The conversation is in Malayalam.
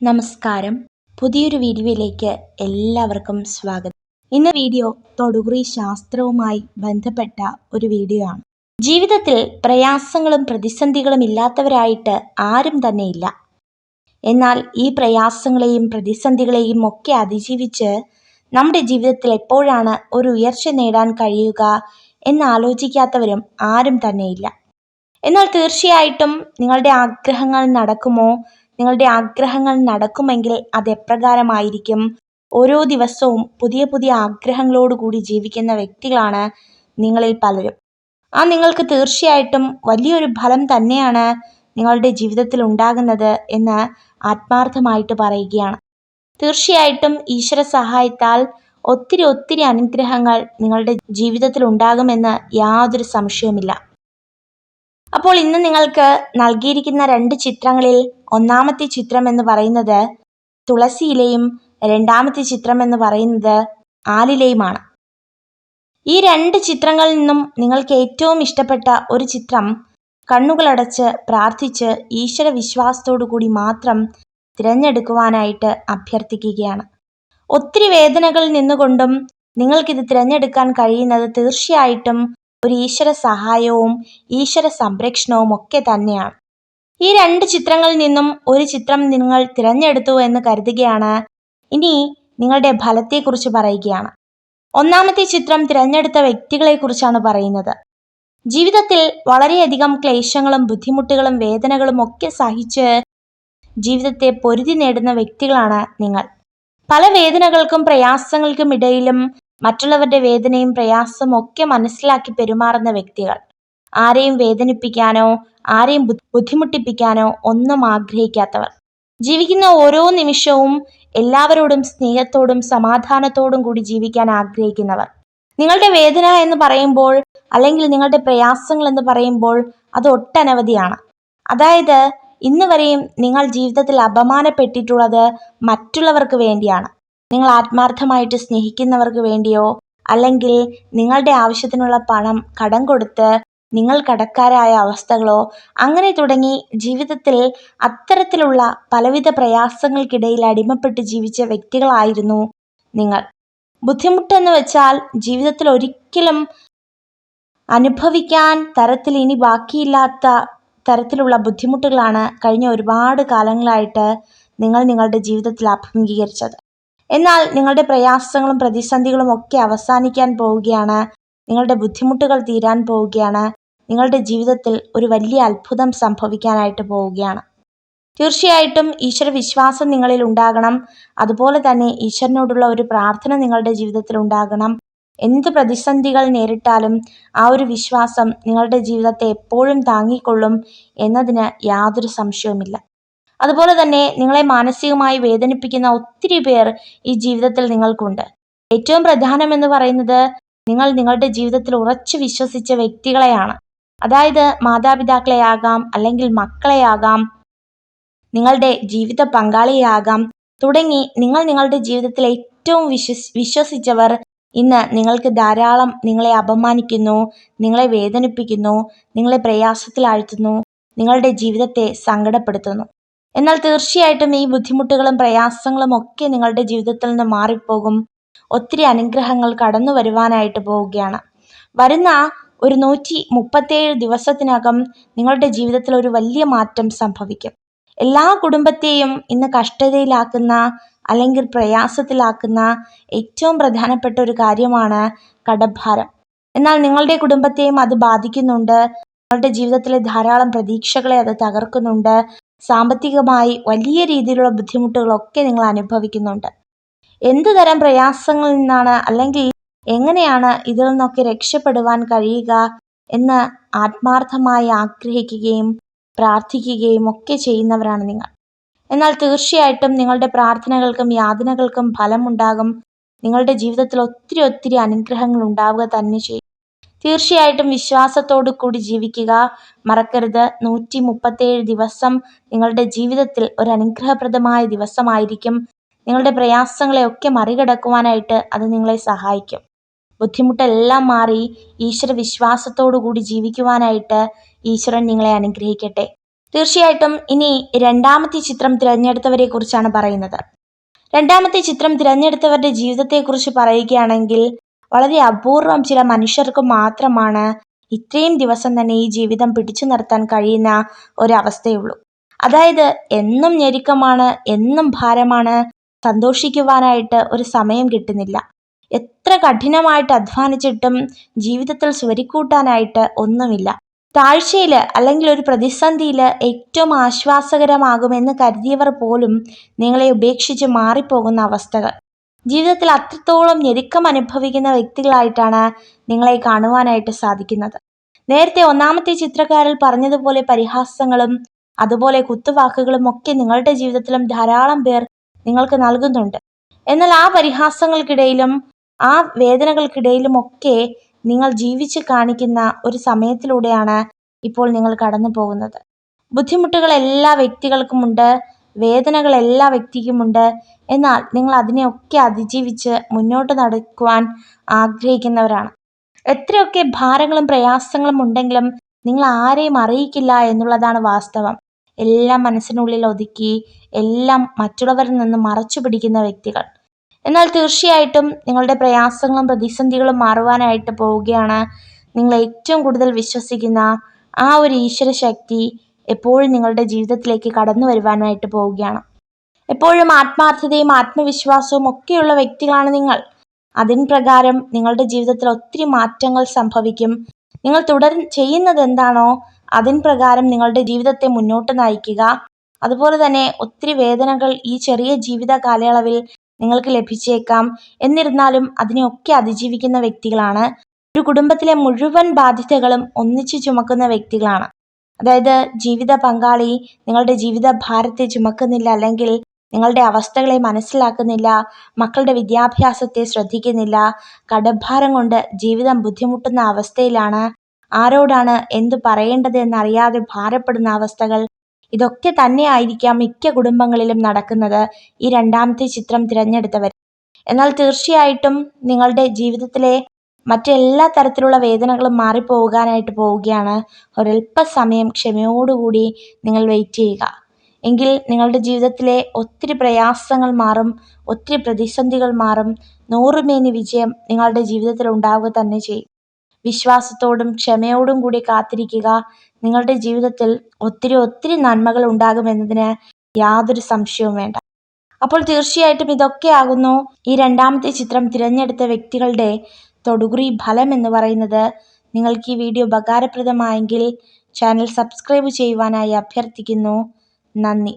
നമസ്കാരം. പുതിയൊരു വീഡിയോയിലേക്ക് എല്ലാവർക്കും സ്വാഗതം. ഇന്ന് വീഡിയോ തൊടുകുറി ശാസ്ത്രവുമായി ബന്ധപ്പെട്ട ഒരു വീഡിയോ ആണ്. ജീവിതത്തിൽ പ്രയാസങ്ങളും പ്രതിസന്ധികളും ഇല്ലാത്തവരായിട്ട് ആരും തന്നെ ഇല്ല എന്നാൽ ഈ പ്രയാസങ്ങളെയും പ്രതിസന്ധികളെയും ഒക്കെ അതിജീവിച്ച് നമ്മുടെ ജീവിതത്തിൽ എപ്പോഴാണ് ഒരു ഉയർച്ച നേടാൻ കഴിയുക എന്ന് ആലോചിക്കാത്തവരും ആരും തന്നെയില്ല. എന്നാൽ തീർച്ചയായിട്ടും നിങ്ങളുടെ ആഗ്രഹങ്ങൾ നടക്കുമോ? നിങ്ങളുടെ ആഗ്രഹങ്ങൾ നടക്കുമെങ്കിൽ അത് എപ്രകാരമായിരിക്കും? ഓരോ ദിവസവും പുതിയ പുതിയ ആഗ്രഹങ്ങളോടുകൂടി ജീവിക്കുന്ന വ്യക്തികളാണ് നിങ്ങളിൽ പലരും. ആ നിങ്ങൾക്ക് തീർച്ചയായിട്ടും വലിയൊരു ഫലം തന്നെയാണ് നിങ്ങളുടെ ജീവിതത്തിൽ ഉണ്ടാകുന്നത് എന്ന് ആത്മാർത്ഥമായിട്ട് പറയുകയാണ്. തീർച്ചയായിട്ടും ഈശ്വര സഹായത്താൽ ഒത്തിരി ഒത്തിരി അനുഗ്രഹങ്ങൾ നിങ്ങളുടെ ജീവിതത്തിൽ ഉണ്ടാകുമെന്ന് യാതൊരു സംശയവുമില്ല. അപ്പോൾ ഇന്ന് നിങ്ങൾക്ക് നൽകിയിരിക്കുന്ന രണ്ട് ചിത്രങ്ങളിൽ ഒന്നാമത്തെ ചിത്രം എന്ന് പറയുന്നത് തുളസിയിലെയും രണ്ടാമത്തെ ചിത്രം എന്ന് പറയുന്നത് ആലിലെയുമാണ്. ഈ രണ്ട് ചിത്രങ്ങളിൽ നിന്നും നിങ്ങൾക്ക് ഏറ്റവും ഇഷ്ടപ്പെട്ട ഒരു ചിത്രം കണ്ണുകളടച്ച് പ്രാർത്ഥിച്ച് ഈശ്വര വിശ്വാസത്തോടു കൂടി മാത്രം തിരഞ്ഞെടുക്കുവാനായിട്ട് അഭ്യർത്ഥിക്കുകയാണ്. ഒത്തിരി വേദനകളിൽ നിന്നുകൊണ്ടും നിങ്ങൾക്കിത് തിരഞ്ഞെടുക്കാൻ കഴിയുന്നത് തീർച്ചയായിട്ടും ഒരു ഈശ്വര സഹായവും ഈശ്വര സംരക്ഷണവും ഒക്കെ തന്നെയാണ്. ഈ രണ്ട് ചിത്രങ്ങളിൽ നിന്നും ഒരു ചിത്രം നിങ്ങൾ തിരഞ്ഞെടുത്തു എന്ന് കരുതുകയാണ്. ഇനി നിങ്ങളുടെ ഫലത്തെക്കുറിച്ച് പറയുകയാണ്. ഒന്നാമത്തെ ചിത്രം തിരഞ്ഞെടുത്ത വ്യക്തികളെക്കുറിച്ചാണ് പറയുന്നത്. ജീവിതത്തിൽ വളരെയധികം ക്ലേശങ്ങളും ബുദ്ധിമുട്ടുകളും വേദനകളും ഒക്കെ സഹിച്ച് ജീവിതത്തെ പൊരുതി നേടുന്ന വ്യക്തികളാണ് നിങ്ങൾ. പല വേദനകൾക്കും പ്രയാസങ്ങൾക്കും ഇടയിലും മറ്റുള്ളവരുടെ വേദനയും പ്രയാസവും ഒക്കെ മനസ്സിലാക്കി പെരുമാറുന്ന വ്യക്തികൾ. ആരെയും വേദനിപ്പിക്കാനോ ആരെയും ബുദ്ധിമുട്ടിപ്പിക്കാനോ ഒന്നും ആഗ്രഹിക്കാത്തവർ. ജീവിക്കുന്ന ഓരോ നിമിഷവും എല്ലാവരോടും സ്നേഹത്തോടും സമാധാനത്തോടും കൂടി ജീവിക്കാൻ ആഗ്രഹിക്കുന്നവർ. നിങ്ങളുടെ വേദന എന്ന് പറയുമ്പോൾ അല്ലെങ്കിൽ നിങ്ങളുടെ പ്രയാസങ്ങൾ എന്ന് പറയുമ്പോൾ അത് ഒട്ടനവധിയാണ്. അതായത് ഇന്ന് വരെയും നിങ്ങൾ ജീവിതത്തിൽ അപമാനപ്പെട്ടിട്ടുള്ളത് മറ്റുള്ളവർക്ക് വേണ്ടിയാണ്. നിങ്ങൾ ആത്മാർത്ഥമായിട്ട് സ്നേഹിക്കുന്നവർക്ക് വേണ്ടിയോ? അല്ലെങ്കിൽ നിങ്ങളുടെ ആവശ്യത്തിനുള്ള പണം കടം കൊടുത്ത് നിങ്ങൾ കടക്കാരായ അവസ്ഥകളോ? അങ്ങനെ തുടങ്ങി ജീവിതത്തിൽ അത്തരത്തിലുള്ള പലവിധ പ്രയാസങ്ങൾക്കിടയിൽ അടിമപ്പെട്ട് ജീവിച്ച വ്യക്തികളായിരുന്നു നിങ്ങൾ. ബുദ്ധിമുട്ടെന്ന് വെച്ചാൽ ജീവിതത്തിൽ ഒരിക്കലും അനുഭവിക്കാൻ തരത്തിൽ ഇനി ബാക്കിയില്ലാത്ത തരത്തിലുള്ള ബുദ്ധിമുട്ടുകളാണ് കഴിഞ്ഞ ഒരുപാട് കാലങ്ങളായിട്ട് നിങ്ങൾ നിങ്ങളുടെ ജീവിതത്തിൽ അഭിമുഖീകരിച്ചത്. എന്നാൽ നിങ്ങളുടെ പ്രയാസങ്ങളും പ്രതിസന്ധികളും ഒക്കെ അവസാനിക്കാൻ പോവുകയാണ്. നിങ്ങളുടെ ബുദ്ധിമുട്ടുകൾ തീരാൻ പോവുകയാണ്. നിങ്ങളുടെ ജീവിതത്തിൽ ഒരു വലിയ അത്ഭുതം സംഭവിക്കാനായിട്ട് പോവുകയാണ്. തീർച്ചയായിട്ടും ഈശ്വര വിശ്വാസം നിങ്ങളിൽ ഉണ്ടാകണം. അതുപോലെ തന്നെ ഈശ്വരനോടുള്ള ഒരു പ്രാർത്ഥന നിങ്ങളുടെ ജീവിതത്തിൽ ഉണ്ടാകണം. എന്ത് പ്രതിസന്ധികൾ നേരിട്ടാലും ആ ഒരു വിശ്വാസം നിങ്ങളുടെ ജീവിതത്തെ എപ്പോഴും താങ്ങിക്കൊള്ളും എന്നതിന് യാതൊരു സംശയവുമില്ല. അതുപോലെ തന്നെ നിങ്ങളെ മാനസികമായി വേദനിപ്പിക്കുന്ന ഒത്തിരി പേർ ഈ ജീവിതത്തിൽ നിങ്ങൾക്കുണ്ട്. ഏറ്റവും പ്രധാനമെന്ന് പറയുന്നത് നിങ്ങൾ നിങ്ങളുടെ ജീവിതത്തിൽ ഉറച്ചു വിശ്വസിച്ച വ്യക്തികളെയാണ്. അതായത് മാതാപിതാക്കളെയാകാം അല്ലെങ്കിൽ മക്കളെയാകാം നിങ്ങളുടെ ജീവിത പങ്കാളിയാകാം തുടങ്ങി നിങ്ങൾ നിങ്ങളുടെ ജീവിതത്തിൽ ഏറ്റവും വിശ്വസ് വിശ്വസിച്ചവർ ഇന്ന് നിങ്ങൾക്ക് ധാരാളം നിങ്ങളെ അപമാനിക്കുന്നു നിങ്ങളെ വേദനിപ്പിക്കുന്നു നിങ്ങളെ പ്രയാസത്തിലാഴ്ത്തുന്നു നിങ്ങളുടെ ജീവിതത്തെ സങ്കടപ്പെടുത്തുന്നു. എന്നാൽ തീർച്ചയായിട്ടും ഈ ബുദ്ധിമുട്ടുകളും പ്രയാസങ്ങളും ഒക്കെ നിങ്ങളുടെ ജീവിതത്തിൽ നിന്ന് മാറിപ്പോകും. ഒത്തിരി അനുഗ്രഹങ്ങൾ കടന്നു വരുവാനായിട്ട് പോവുകയാണ്. വരുന്ന ഒരു നൂറ്റി മുപ്പത്തേഴ് ദിവസത്തിനകം നിങ്ങളുടെ ജീവിതത്തിൽ ഒരു വലിയ മാറ്റം സംഭവിക്കും. എല്ലാ കുടുംബത്തെയും ഇന്ന് കഷ്ടതയിലാക്കുന്ന അല്ലെങ്കിൽ പ്രയാസത്തിലാക്കുന്ന ഏറ്റവും പ്രധാനപ്പെട്ട ഒരു കാര്യമാണ് കടഭാരം. എന്നാൽ നിങ്ങളുടെ കുടുംബത്തെയും അത് ബാധിക്കുന്നുണ്ട്. നിങ്ങളുടെ ജീവിതത്തിലെ ധാരാളം പ്രതീക്ഷകളെ അത് തകർക്കുന്നുണ്ട്. സാമ്പത്തികമായി വലിയ രീതിയിലുള്ള ബുദ്ധിമുട്ടുകളൊക്കെ നിങ്ങൾ അനുഭവിക്കുന്നുണ്ട്. എന്ത് തരം പ്രയാസങ്ങളിൽ നിന്നാണ് അല്ലെങ്കിൽ എങ്ങനെയാണ് ഇതിൽ നിന്നൊക്കെ രക്ഷപ്പെടുവാൻ കഴിയുക എന്ന് ആത്മാർത്ഥമായി ആഗ്രഹിക്കുകയും പ്രാർത്ഥിക്കുകയും ഒക്കെ ചെയ്യുന്നവരാണ് നിങ്ങൾ. എന്നാൽ തീർച്ചയായിട്ടും നിങ്ങളുടെ പ്രാർത്ഥനകൾക്കും യാതനകൾക്കും ഫലമുണ്ടാകും. നിങ്ങളുടെ ജീവിതത്തിൽ ഒത്തിരി ഒത്തിരി അനുഗ്രഹങ്ങൾ ഉണ്ടാവുക തന്നെ ചെയ്യും. തീർച്ചയായിട്ടും വിശ്വാസത്തോടു കൂടി ജീവിക്കുക. മറക്കരുത്. നൂറ്റി മുപ്പത്തേഴ് ദിവസം നിങ്ങളുടെ ജീവിതത്തിൽ ഒരു അനുഗ്രഹപ്രദമായ ദിവസമായിരിക്കും. നിങ്ങളുടെ പ്രയാസങ്ങളെയൊക്കെ മറികടക്കുവാനായിട്ട് അത് നിങ്ങളെ സഹായിക്കും. ബുദ്ധിമുട്ടെല്ലാം മാറി ഈശ്വര വിശ്വാസത്തോടു കൂടി ജീവിക്കുവാനായിട്ട് ഈശ്വരൻ നിങ്ങളെ അനുഗ്രഹിക്കട്ടെ. തീർച്ചയായിട്ടും ഇനി രണ്ടാമത്തെ ചിത്രം തിരഞ്ഞെടുത്തവരെ കുറിച്ചാണ് പറയുന്നത്. രണ്ടാമത്തെ ചിത്രം തിരഞ്ഞെടുത്തവരുടെ ജീവിതത്തെക്കുറിച്ച് പറയുകയാണെങ്കിൽ വളരെ അപൂർവം ചില മനുഷ്യർക്ക് മാത്രമാണ് ഇത്രയും ദിവസം തന്നെ ഈ ജീവിതം പിടിച്ചു നിർത്താൻ കഴിയുന്ന ഒരവസ്ഥയുള്ളൂ. അതായത് എന്നും ഞെരുക്കമാണ് എന്നും ഭാരമാണ് സന്തോഷിക്കുവാനായിട്ട് ഒരു സമയം കിട്ടുന്നില്ല. എത്ര കഠിനമായിട്ട് അധ്വാനിച്ചിട്ടും ജീവിതത്തിൽ സ്വരിക്കൂട്ടാനായിട്ട് ഒന്നുമില്ല. താഴ്ചയിൽ അല്ലെങ്കിൽ ഒരു പ്രതിസന്ധിയിൽ ഏറ്റവും ആശ്വാസകരമാകുമെന്ന് കരുതിയവർ പോലും നിങ്ങളെ ഉപേക്ഷിച്ച് മാറിപ്പോകുന്ന അവസ്ഥകൾ. ജീവിതത്തിൽ അത്രത്തോളം ഞെരുക്കം അനുഭവിക്കുന്ന വ്യക്തികളായിട്ടാണ് നിങ്ങളെ കാണുവാനായിട്ട് സാധിക്കുന്നത്. നേരത്തെ ഒന്നാമത്തെ ചിത്രകാരിൽ പറഞ്ഞതുപോലെ പരിഹാസങ്ങളും അതുപോലെ കുത്തുവാക്കുകളും ഒക്കെ നിങ്ങളുടെ ജീവിതത്തിലും ധാരാളം പേർ നിങ്ങൾക്ക് നൽകുന്നുണ്ട്. എന്നാൽ ആ പരിഹാസങ്ങൾക്കിടയിലും ആ വേദനകൾക്കിടയിലും ഒക്കെ നിങ്ങൾ ജീവിച്ച് കാണിക്കുന്ന ഒരു സമയത്തിലൂടെയാണ് ഇപ്പോൾ നിങ്ങൾ കടന്നു പോകുന്നത് ബുദ്ധിമുട്ടുകൾ എല്ലാ വ്യക്തികൾക്കുമുണ്ട് വേദനകൾ എല്ലാ വ്യക്തിക്കുമുണ്ട് എന്നാൽ നിങ്ങൾ അതിനെയൊക്കെ അതിജീവിച്ച് മുന്നോട്ട് നടക്കുവാൻ ആഗ്രഹിക്കുന്നവരാണ്. എത്രയൊക്കെ ഭാരങ്ങളും പ്രയാസങ്ങളും ഉണ്ടെങ്കിലും നിങ്ങൾ ആരെയും അറിയിക്കില്ല എന്നുള്ളതാണ് വാസ്തവം. എല്ലാം മനസ്സിനുള്ളിൽ ഒതുക്കി എല്ലാം മറ്റുള്ളവരിൽ നിന്ന് മറച്ചു പിടിക്കുന്ന വ്യക്തികൾ. എന്നാൽ തീർച്ചയായിട്ടും നിങ്ങളുടെ പ്രയാസങ്ങളും പ്രതിസന്ധികളും മാറുവാനായിട്ട് പോവുകയാണ് നിങ്ങൾ ഏറ്റവും കൂടുതൽ വിശ്വസിക്കുന്ന ആ ഒരു ഈശ്വര ശക്തി എപ്പോഴും നിങ്ങളുടെ ജീവിതത്തിലേക്ക് കടന്നു വരുവാനായിട്ട് പോവുകയാണ്. എപ്പോഴും ആത്മാർത്ഥതയും ആത്മവിശ്വാസവും ഒക്കെയുള്ള വ്യക്തികളാണ് നിങ്ങൾ. അതിൻ പ്രകാരം നിങ്ങളുടെ ജീവിതത്തിൽ ഒത്തിരി മാറ്റങ്ങൾ സംഭവിക്കും. നിങ്ങൾ തുടർ ചെയ്യുന്നത് എന്താണോ അതിൻ പ്രകാരം നിങ്ങളുടെ ജീവിതത്തെ മുന്നോട്ട് നയിക്കുക. അതുപോലെ തന്നെ ഒത്തിരി വേദനകൾ ഈ ചെറിയ ജീവിത കാലയളവിൽ നിങ്ങൾക്ക് ലഭിച്ചേക്കാം. എന്നിരുന്നാലും അതിനെയൊക്കെ അതിജീവിക്കുന്ന വ്യക്തികളാണ്. ഒരു കുടുംബത്തിലെ മുഴുവൻ ബാധ്യതകളും ഒന്നിച്ചു ചുമക്കുന്ന വ്യക്തികളാണ്. അതായത് ജീവിത പങ്കാളി നിങ്ങളുടെ ജീവിത ഭാരത്തെ ചുമക്കുന്നില്ല അല്ലെങ്കിൽ നിങ്ങളുടെ അവസ്ഥകളെ മനസ്സിലാക്കുന്നില്ല മക്കളുടെ വിദ്യാഭ്യാസത്തെ ശ്രദ്ധിക്കുന്നില്ല കടഭാരം കൊണ്ട് ജീവിതം ബുദ്ധിമുട്ടുന്ന അവസ്ഥയിലാണ്. ആരോടാണ് എന്തു പറയേണ്ടത് എന്നറിയാതെ ഭാരപ്പെടുന്ന അവസ്ഥകൾ. ഇതൊക്കെ തന്നെയായിരിക്കാം മിക്ക കുടുംബങ്ങളിലും നടക്കുന്നത് ഈ രണ്ടാമത്തെ ചിത്രം തിരഞ്ഞെടുത്തവർ. എന്നാൽ തീർച്ചയായിട്ടും നിങ്ങളുടെ ജീവിതത്തിലെ മറ്റെല്ലാ തരത്തിലുള്ള വേദനകളും മാറിപ്പോകാനായിട്ട് പോവുകയാണ്. ഒരല്പസമയം ക്ഷമയോടുകൂടി നിങ്ങൾ വെയിറ്റ് ചെയ്യുക. എങ്കിൽ നിങ്ങളുടെ ജീവിതത്തിലെ ഒത്തിരി പ്രയാസങ്ങൾ മാറും ഒത്തിരി പ്രതിസന്ധികൾ മാറും. നൂറുമേനി വിജയം നിങ്ങളുടെ ജീവിതത്തിൽ ഉണ്ടാവുക തന്നെ ചെയ്യും. വിശ്വാസത്തോടും ക്ഷമയോടും കൂടി കാത്തിരിക്കുക. നിങ്ങളുടെ ജീവിതത്തിൽ ഒത്തിരി ഒത്തിരി നന്മകൾ ഉണ്ടാകുമെന്നതിന് യാതൊരു സംശയവും വേണ്ട. അപ്പോൾ തീർച്ചയായിട്ടും ഇതൊക്കെ ആകുന്നു. ഈ രണ്ടാമത്തെ ചിത്രം തിരഞ്ഞെടുത്ത വ്യക്തികളുടെ തൊടുകുറി ഫലം എന്ന് പറയുന്നത് നിങ്ങൾക്ക് ഈ വീഡിയോ ഉപകാരപ്രദമായെങ്കിൽ ചാനൽ സബ്സ്ക്രൈബ് ചെയ്യുവാനായി അഭ്യർത്ഥിക്കുന്നു. നന്ദി.